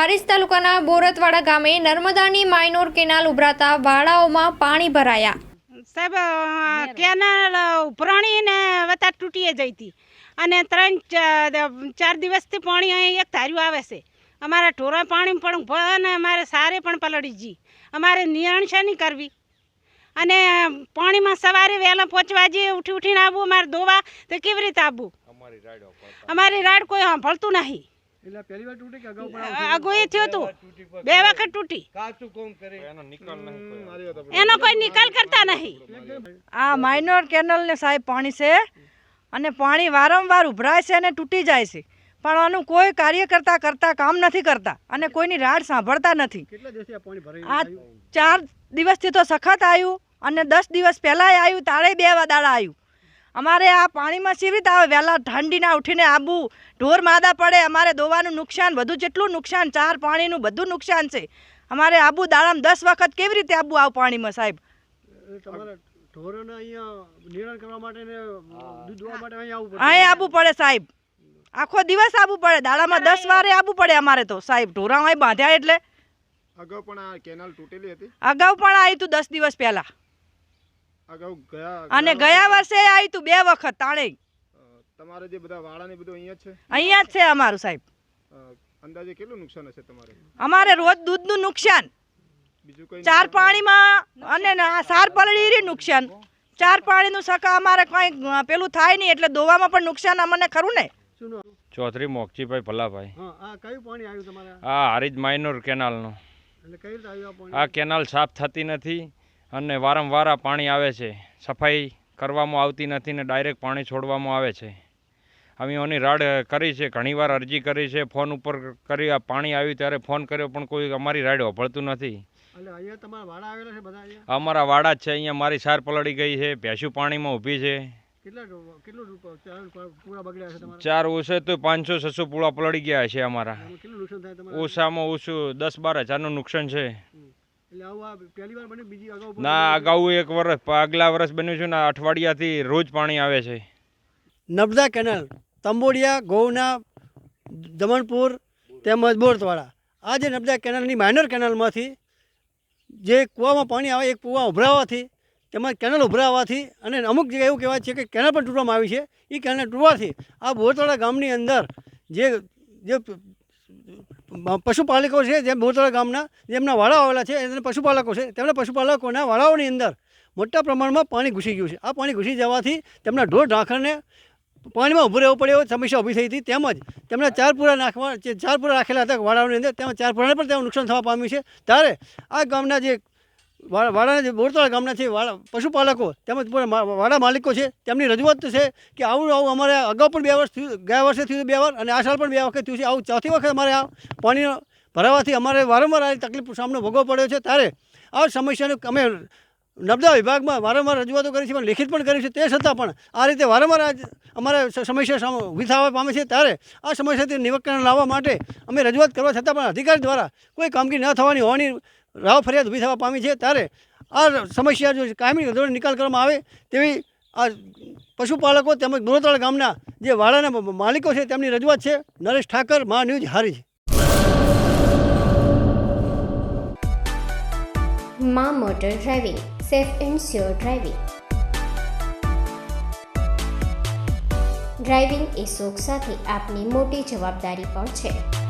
હારીજ તાલુકાના બોરતવાડા ગામે નર્મદાની માઇનોર કેનાલ ઉભરાતા વાડાઓમાં પાણી ભરાયા. સાહેબ કેનાલ ઉપરાણી ને વતા તૂટીએ જઈ હતી. અને ત્રણ ચાર દિવસથી પાણી અહીં એક ધાર્યું આવે છે. અમારા ઢોરા પાણી પણ ઊભા અને અમારે સારે પણ પલળી જી. અમારે નિયણ છે નહીં કરવી. અને પાણીમાં સવારે વહેલા પહોંચવા જઈએ ઉઠી ઉઠીને આવવું અમારે ધોવા તો કેવી રીતે આવવું અમારી રાડ કોઈ સાંભળતું નહીં. એટલે પહેલી વાર તૂટી કે અગાઉ પણ અગોએ થયું? હતું બે વખત તૂટી. એનો કોઈ નિકાલ કરતા નહીં. આ માઇનોર કેનલને સાહેબ પાણી છે અને પાણી વારંવાર ઉભરાય છે અને તૂટી જાય છે. પણ આનું કોઈ કાર્ય કરતા કરતા કામ નથી કરતા અને કોઈની રાડ સાંભળતા નથી. આ પાણી ભરાઈ આ ચાર દિવસથી તો સખત આવ્યું અને દસ દિવસ પહેલાંય આવ્યું તારે બે દાડા આવ્યું. અમારે આ પાણીમાં સી રીતે આવે? વહેલા ઠંડીના ઉઠીને આબુ ઢોર માદા પડે અમારે દોવાનું નુકસાન બધું જેટલું નુકસાન ચાર પાણીનું બધું નુકસાન છે. અમારે આબુ દાડામાં દસ વખત કેવી રીતે આબુ આવ પાણીમાં સાહેબ? એટલે અહીંયા નિર્ણય કરવા માટે ને દૂધ દોવા માટે અહીંયા આવવું પડે. અહીં આવવું પડે સાહેબ. આખો દિવસ આબુ પડે. દાડામાં દસ વારે આબુ પડે અમારે તો સાહેબ. ઢોરા અહીં બાંધ્યા એટલે. અગાઉ પણ આ કેનાલ તૂટેલી હતી. અગાઉ પણ આવ્યું હતું દસ દિવસ પહેલા. અને ગયા વર્ષે આવી તું બે વખત તાણે તમારે જે બધા વાળા ને બધું અહીંયા જ છે? અહીંયા જ છે અમારું સાહેબ. અંદાજે કેટલું નુકસાન હશે તમારે? અમારે રોજ દૂધનું નુકસાન. બીજું કઈ ચાર પાણીમાં અને આ સાર પલળી નુકસાન. ચાર પાણીનું સકા અમારે કઈ પેલું થાય નહીં એટલે દોવામાં પણ નુકસાન અમને ખરું ને? શું મોકચીભાઈ ચૌધરી મોક્ષીભાઈ ભલાભાઈ હા આ કયું પાણી આવ્યું તમારે? આ હારીજ માઇનોર કેનાલનું. એટલે કઈ રીતે આવ્યું આ કેનાલ સાફ થતી નથી. અને વારંવાર આ પાણી આવે છે. સફાઈ કરવામાં આવતી નથી ને ડાયરેક્ટ પાણી છોડવામાં આવે છે. અમે એની રાડ કરી છે ઘણીવાર અરજી કરી છે ફોન ઉપર કરી પાણી આવ્યું ત્યારે ફોન કર્યો પણ કોઈ અમારી રાડ હોભળતું નથી. અમારા વાડા જ છે અહીંયા મારી સાર પલળી ગઈ છે ભેંસું પાણીમાં ઊભી છે. ચાર ઓછે તો પાંચસો છસો પૂળા પલળી ગયા છે અમારા. ઓછામાં ઓછું દસ બાર હજારનું નુકસાન છે. ના અગાઉ એક વર્ષ આગલા વર્ષ બન્યું છે ને અઠવાડિયાથી રોજ પાણી આવે છે. નર્મદા કેનાલ તંબોડિયા ગૌના દમણપુર તેમજ બોરતવાડા આ જે નર્મદા કેનાલની માઇનર કેનાલમાંથી જે કૂવામાં પાણી આવે એક કૂવા ઉભરાવાથી તેમજ કેનાલ ઉભરાવાથી અને અમુક જગ્યાએ એવું કહેવાય છે કે કેનાલ પણ તૂટવામાં આવી છે. એ કેનાલ તૂટવાથી આ બોરતવાડા ગામની અંદર જે જે પશુપાલકો છે જે બોરતવાડા ગામના જેમના વાડાઓ આવેલા છે, એને પશુપાલકો છે, તેમના પશુપાલકોના વાડાઓની અંદર મોટા પ્રમાણમાં પાણી ઘૂસી ગયું છે. આ પાણી ઘૂસી જવાથી તેમના ઢોર, ઢાંખરને પાણીમાં ઊભું રહેવું પડે એવી સમસ્યા ઊભી થઈ હતી. તેમજ તેમના ચાર પૂરા નાખવા, જે ચાર રાખેલા હતા વાડાઓની અંદર, તેમાં ચાર પૂરાને પણ તેમાં નુકસાન થવા પામ્યું છે. ત્યારે આ ગામના જે વાડાના જે બોરતળા ગામના છે પશુપાલકો, તેમજ વાડા માલિકો છે, તેમની રજૂઆત છે કે આવું આવું અમારે અગાઉ પણ બે વર્ષ થયું ગયા વર્ષે થયું બે વાર, અને આ સાલ પણ બે વખત થયું છે. આવું ચોથી વખત અમારે આ પાણીનો ભરાવાથી અમારે વારંવાર આ તકલીફ સામનો ભોગવવો પડ્યો છે. ત્યારે આ સમસ્યાનું અમે નર્મદા વિભાગમાં વારંવાર રજૂઆતો કરી છે, પણ લેખિત પણ કરી છે. તે છતાં પણ આ રીતે વારંવાર આ અમારે સમસ્યા સામે ઊભી થવા પામે છે. ત્યારે આ સમસ્યાથી નિવારણ લાવવા માટે અમે રજૂઆત કરવા છતાં પણ અધિકારી દ્વારા કોઈ કામગીરી ન થવાની હોવાની રાવ ફરિયાદ ઊભી થવા પામી છે ત્યારે આ સમસ્યા જો કાયમી ધોરણે નિકાલ કરવામાં આવે તેવી આ પશુપાલકો તેમજ બોરતળ ગામના જે વાડાના માલિકો છે તેમની રજૂઆત છે. નરેશ ઠાકર, મા ન્યૂઝ હારી માં motor driving, safe and sure driving. Driving એ શોખ સાથે આપની મોટી જવાબદારી પણ છે.